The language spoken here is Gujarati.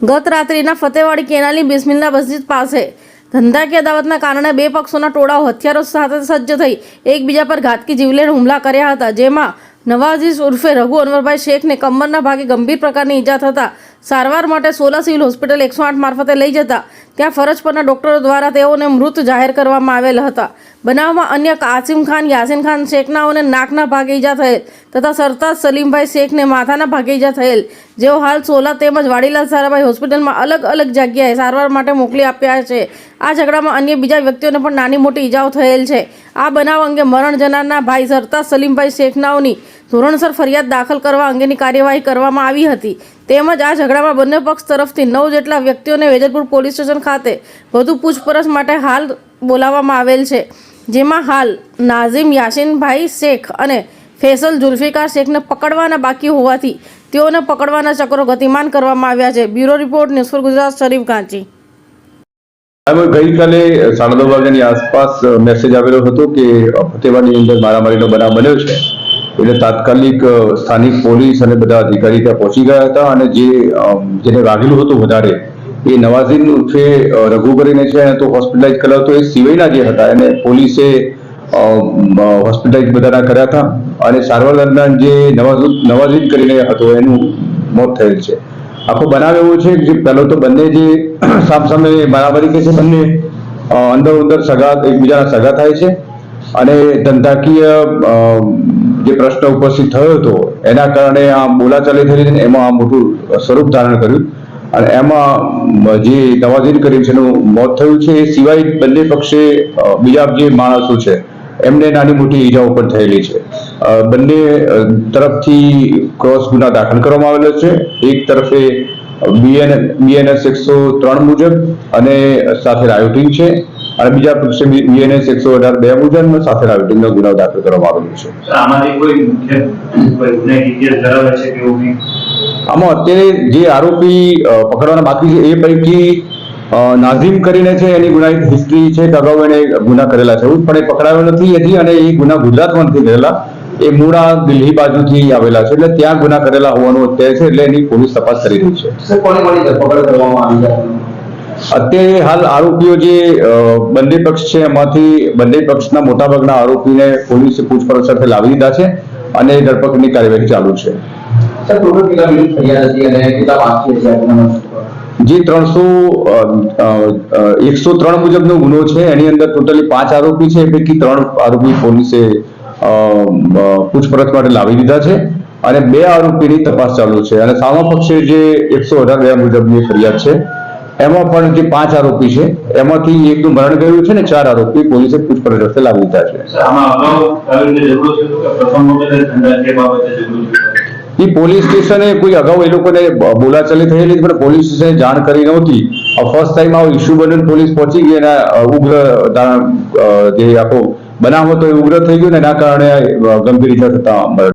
ગત રાત્રિના ફતેવાડી કેનાલી બિસ્મિલ્લા મસ્જિદ પાસે. ધંધાકીય અદાવતના કારણે બે પક્ષોના ટોળાઓ હથિયારો સાથે સજ્જ થઈ એકબીજા પર ઘાતકી જીવલેણ હુમલા કર્યા હતા, જેમાં નવાઝીઝ ઉર્ફે રઘુ અનવરભાઈ શેખને કમરના ભાગે ગંભીર પ્રકારની ઈજા થતા સારવાર માટે સોલા સિવિલ હોસ્પિટલ એકસો આઠ મારફતે લઈ જતા, ત્યાં ફરજ પરના ડોક્ટરો દ્વારા તેઓને મૃત જાહેર કરવામાં આવેલ હતા. બનાવમાં અન્ય કાસિમ ખાન, યાસીન ખાન શેખનાઓને નાકના ભાગે ઈજા થયેલ તથા સરતાજ સલીમભાઈ શેખને માથાના ભાગે ઈજા થયેલ. જેઓ હાલ સોલા તેમજ વાડીલાલ સારાભાઈ હોસ્પિટલમાં અલગ અલગ જગ્યાએ સારવાર માટે મોકલી આપ્યા છે. આ ઝઘડામાં અન્ય બીજા વ્યક્તિઓને પણ નાની મોટી ઈજાઓ થયેલ છે. આ બનાવ અંગે મરણ જનારના ભાઈ સરતાજ સલીમભાઈ શેખનાઓની ધોરણસર ફરિયાદ દાખલ કરવા અંગેની કાર્યવાહી કરવામાં આવી હતી. તેમજ આ ઝઘડામાં બંને પક્ષ તરફથી નવ જેટલા વ્યક્તિઓને વેજલપુર પોલીસ સ્ટેશન ખાતે વધુ પૂછપરછ માટે હાલ બોલાવવામાં આવેલ છે. જેમાં હાલ નાઝિમ યાસીનભાઈ શેખ અને ફેસલ જુલ્ફિકાર શેખને પકડવાના બાકી હોવાથી તેઓને પકડવાના ચક્રો ગતિમાન કરવામાં આવ્યા છે. Bureau report, news for Gujarat, Sharif Kanchi. ગઈકાલે સાડા નવ વાગ્યાની આસપાસ મેસેજ આવેલો હતો કે ફતેવાની અંદર મારામારીનો બનાવ બન્યો છે. એટલે તાત્કાલિક સ્થાનિક પોલીસ અને બધા અધિકારી ત્યાં પહોંચી ગયા હતા અને જે જેને વાગેલું હતું વધારે એ નવાઝીન છે અ, રઘુ કરીને છે એને તો હોસ્પિટલાઇઝ કર્યા તો એ સિવાયના જે હતા એને પોલીસે હોસ્પિટલાઇઝ બધાના કર્યા હતા અને સારવાર દરમિયાન જે નવાઝ નવાઝીન કરીને હતો એનું મોત થયેલ છે. આખો બનાવ એવો છે કે પહેલો તો બંને જે સામસામે બરાબરી કે છે બંને અંદર અંદર સગા એકબીજાના સગા થાય છે અને ધંધાકીય જે પ્રશ્ન ઉપસ્થિત થયો હતો એના કારણે આ બોલાચાલી થઈ એમાં આ મોટું સ્વરૂપ ધારણ કર્યું. અને એમાં જે નવાઝીન કરીમ છે એનું મોત થયું છે, એ સિવાય બંને પક્ષે બીજા જે માણસો છે, એમને નાની મોટી ઈજાઓ પણ થયેલી છે. બંને તરફથી ક્રોસ ગુના દાખલ કરવામાં આવેલો છે. એક તરફે બીએન, બીએનએસ એકસો ત્રણ મુજબ અને સાથે રાયોટિંગ છે. અને બીજા પક્ષે બીએનએસ એકસો અઢાર બે મુજબ સાથે રાયોટિંગનો ગુનો દાખલ કરવામાં આવેલો છે. આમાંથી કોઈ મુખ્ય ધરાવે છે કે એવું? આમાં અત્યારે જે આરોપી પકડવાના બાકી છે એ પૈકી નાઝીમ કરીને છે એની ગુનાહિત હિસ્ટ્રી છે કે અગાઉ એને ગુના કરેલા છે. એવું પણ એ પકડાયો નથી. હજી અને એ ગુના ગુજરાતમાં નથી કરેલા. એ મૂળા દિલ્હી બાજુથી આવેલા છે. એટલે ત્યાં ગુના કરેલા હોવાનું અત્યારે છે એટલે એની પોલીસ તપાસ કરી રહી છે. કોની કોની ધરપકડ કરવામાં આવી અત્યારે હાલ આરોપીઓ જે બંને પક્ષ છે એમાંથી બંને પક્ષના મોટાભાગના આરોપીને પોલીસે પૂછપરછ અર્થે લાવી દીધા છે અને ધરપકડની કાર્યવાહી ચાલુ છે. ટોટલ કેટલા મિનિટ ફરિયાદ હતી અને કેટલા બાકી હતી જે ત્રણસો એકસો ત્રણ મુજબનો ગુનો છે. એની અંદર ટોટલી પાંચ આરોપી છે. એ પૈકી ત્રણ આરોપી પોલીસે પૂછપરછ માટે લાવી દીધા છે અને બે આરોપીની તપાસ ચાલુ છે. અને સામા પક્ષે જે એકસો અઢાર બે મુજબની ફરિયાદ છે એમાં પણ જે પાંચ આરોપી છે એમાંથી એકનું મરણ ગયું છે ને ચાર આરોપી પોલીસે પૂછપરછ લાવી દીધા છે. એ પોલીસ સ્ટેશને કોઈ અગાઉ એ લોકોને બોલાચાલી થયેલી પણ પોલીસ સ્ટેશને જાણ કરી નહોતી ફર્સ્ટ ટાઈમ આવો ઇસ્યુ બન્યો પોલીસ પહોંચી ગઈ અને ઉગ્ર જે આખો બનાવ હતો એ ઉગ્ર થઈ ગયો ને એના કારણે ગંભીર ઇજા થતા